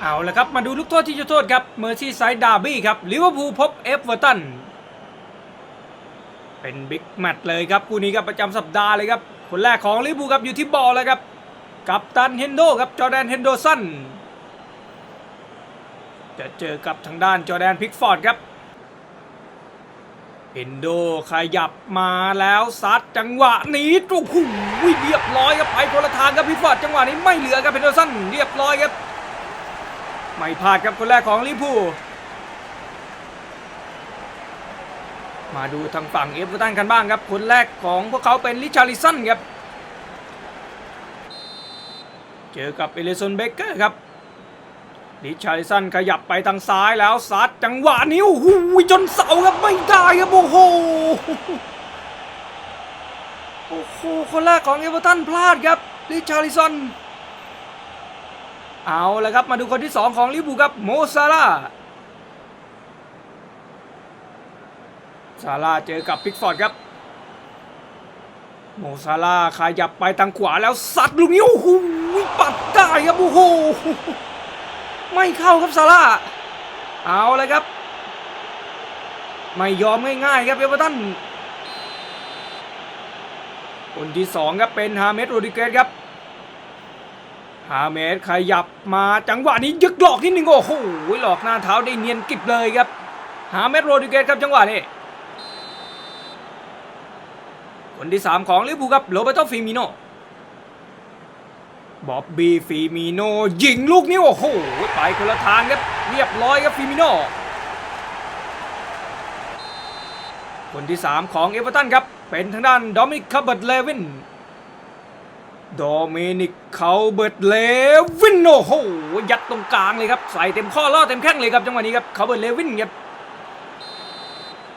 เอาละครับ มาดูลูกโทษที่จะโทษครับเมอร์ซี่ไซด์ดาร์บี้ครับลิเวอร์พูลพบเอฟเวอร์ตันเป็นบิ๊กแมตช์เลยครับคู่นี้ครับประจำสัปดาห์เลยครับคนแรกของลิเวอร์พูลครับอยู่ที่บอลแล้วครับกับตันเฮนโดครับจอแดนเฮนโดสันจะเจอกับทางด้านจอแดนพิกฟอร์ดครับเฮนโดขยับมาแล้วซัดจังหวะนี้โอ้โหเรียบร้อยครับไปคนละทางครับพิกฟอร์ดจังหวะนี้ไม่เหลือครับเฮนโดสันเรียบร้อยครับ ไม่พลาดครับคนแรกของลิพูมาดูทางฝั่งเอฟเวอร์ตันกันบ้างครับ คนแรกของพวกเขาเป็นลิชาริสันครับ เจอกับเอเลซอนเบเกอร์ครับลิชาริสันขยับไปทางซ้ายแล้วซัดจังหวะนี้โอ้โหจนเสาครับไม่ได้ครับโอ้โหโอ้โหคนแรกของเอเวอร์ตันพลาดครับลิชาริสัน เอาละครับมาดูคนที่ 2 ของลิเวอร์พูครับโมซาลาซาลาเจอกับพิกฟอร์ดครับ โมซาลาขยับไปทางขวาแล้วซัดลูกนี้โอ้โหปัดได้ครับโอ้โหไม่เข้าครับซาลาเอาเลยครับ ไม่ยอมง่ายๆครับเอเวอร์ตันคนที่ 2 ครับเป็นฮาเมดโรดิเกสครับ ฮาเมดขยับมาจังหวะนี้ยึกหลอกนิดนึงโอ้โหหลอกหน้าเท้าได้เนียนกิบเลยครับฮาเมดโรดิเกสครับจังหวะนี้คนที่ 3 ของลิเวอร์พูลครับโรเบรโตฟิมิโนบ๊อบบี้ฟิมิโนยิงลูกนี้โอ้โหไปคนละทางครับเรียบร้อยครับฟิมิโนคนที่ 3 ของเอเวอร์ตันครับเป็นทางด้านดอมินิกคาร์เบิร์ตเลวิน โดมินิกเขาเบิร์ตเลวินโอ้โหยัดตรงกลางเลยครับ ใส่เต็มข้อล่อเต็มแข้งเลยครับจังหวะนี้ครับเขาเบิร์ตเลวินครับ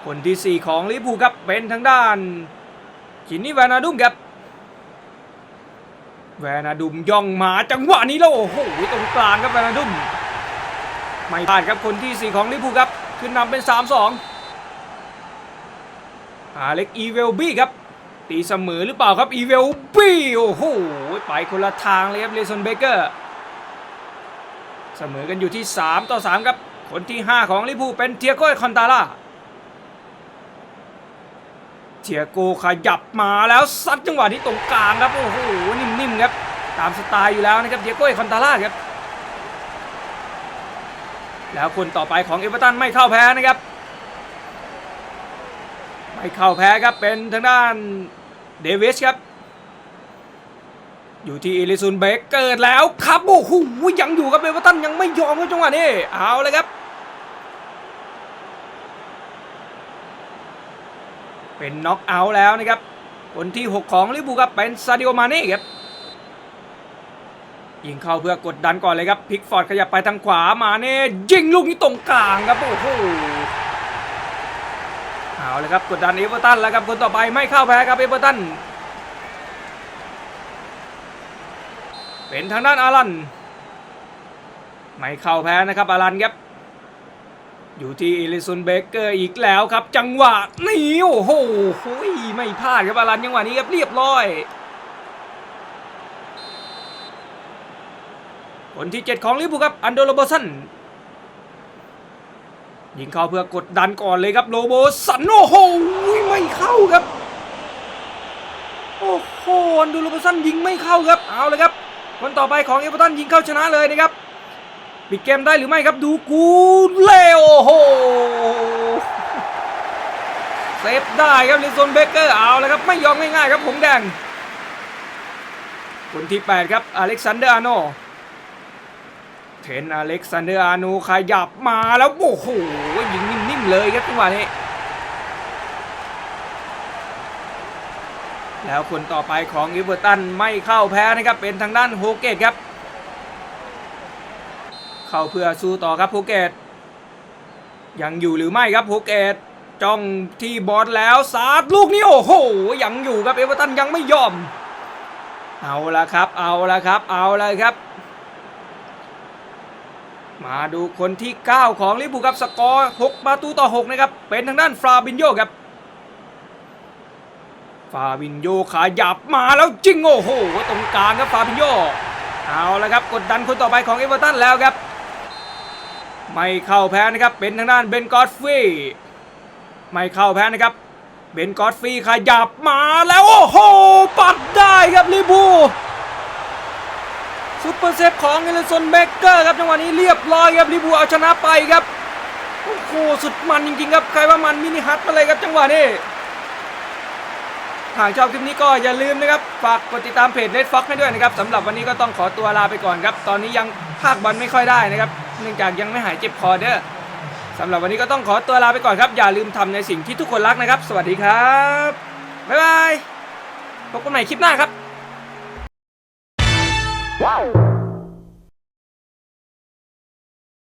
คนที่ 4 ของลิเวอร์พูลครับเป็นทางด้านชินนี่แวนาดุมครับแวนาดุมย่องมาจังหวะนี้แล้วโอ้โหตรงกลางครับแวนาดุมไม่พลาดครับคนที่ 4 ของลิเวอร์พูลครับขึ้นนำเป็น 3-2อาเล็กอีเวลบี้ครับ ตีเสมอหรือเปล่าครับอีเวลบี้โอ้โหไปคนละทางเลยครับเลซอนเบเกอร์เสมอกันอยู่ที่ 3 ต่อ 3 ครับ คนที่ 5 ของลิพูเป็นเทียโก้คอนตาล่าเทียโกขยับมาแล้วซัดจังหวะที่ตรงกลางครับ โอ้โห นิ่มๆครับตามสไตล์อยู่แล้วนะครับเทียโก้คอนตาล่าครับ แล้วคนต่อไปของเอเวอร์ตันไม่เข้าแพ้นะครับ ไม่เข้าแพ้ครับเป็นทางด้าน เดวิสครับ อยู่ที่เอลิซุนเบกเกิดแล้วครับโอ้โหยังอยู่ครับเอเวอร์ตันยังไม่ยอมครับจังหวะนี้เอาเลยครับ เป็นน็อกเอาท์แล้วนะครับ คนที่ 6 ของลิเวอร์พูครับเป็นซาดิโอมาเน่ครับยิงเข้าเพื่อกดดันก่อนเลยครับ พิกฟอร์ดขยับไปทางขวามาเน่ยิงลูกนี้ตรงกลางครับ โอ้โห เอาเลยครับกดดันเอเวอร์ตันแล้วครับคนต่อไปไม่เข้าแพ้ครับเอเวอร์ตันเป็นทางด้านอารันไม่เข้าแพ้นะครับอารันครับอยู่ที่เอลิซุนเบเกอร์อีกแล้วครับ จังหวะนี่โอ้โหไม่พลาดครับอารันจังหวะนี้ครับเรียบร้อยคนที่ 7 ของลิเวอร์พูลครับอันโดโรโบสัน ยิงเข้าเพื่อกดดันก่อนเลยครับโลโบสันโอ้โหไม่เข้าครับ โอ้โหดูโลโบสันยิงไม่เข้าครับเอาเลยครับคนต่อไปของเอเวอร์ตันยิงเข้าชนะเลยนะครับปิดเกมได้หรือไม่ครับดูกูเลโอ้โหเซฟได้ครับลิซอนเบเกอร์เอาเลยครับไม่ยอมง่ายๆครับผมแดงคนที่ 8 ครับอเล็กซานเดอร์อาโน เทนอเล็กซานเดอร์อานูขยับมาแล้วโอ้โหยิงนิ่มๆเลยครับจังหวะนี้ แล้วคนต่อไปของอีเวอร์ตันไม่เข้าแพ้นะครับ เป็นทางด้านโฮเกตครับ เข้าเพื่อสู้ต่อครับโฮเกต ยังอยู่หรือไม่ครับโฮเกตจ้องที่บอลแล้วสาดลูกนี้โอ้โหยังอยู่ครับเอเวอร์ตันยังไม่ยอม เอาละครับ เอาละครับ เอาละครับ มาดูคนที่ 9 ของลิเวอร์พูลครับสกอร์ 6 ประตูต่อ 6 นะครับ เป็นทางด้านฟราบินโยครับ ฟาบินโยขาหยับมาแล้วจริงโอ้โหตรงกลางครับฟาบินโยเอาละครับกดดันคนต่อไปของเอเวอร์ตันแล้วครับ ไม่เข้าแพ้นะครับเป็นทางด้านเบนกอตฟรีไม่เข้าแพ้นะครับเบนกอตฟรีขยับมาแล้วโอ้โหปัดได้ครับลิบู ซุปเปอร์เซฟของเอเลนซอนเบเกอร์ครับจังหวะนี้เรียบร้อยครับลิบูเอาชนะไปครับโอ้โหสุดมันจริงๆครับใครว่ามันมินิฮัทมาเลยครับจังหวะนี้หากชอบคลิปนี้ก็อย่าลืมนะครับฝากกดติดตามเพจ Red Fox ให้ด้วยนะครับสำหรับวันนี้ก็ต้องขอตัวลาไปก่อนครับ ตอนนี้ยังภาคบอลไม่ค่อยได้นะครับเนื่องจากยังไม่หายเจ็บคอเด้อสำหรับวันนี้ก็ต้องขอตัวลาไปก่อนครับ อย่าลืมทำในสิ่งที่ทุกคนรักนะครับ สวัสดีครับบ๊ายบายพบกันใหม่คลิปหน้าครับ Wow.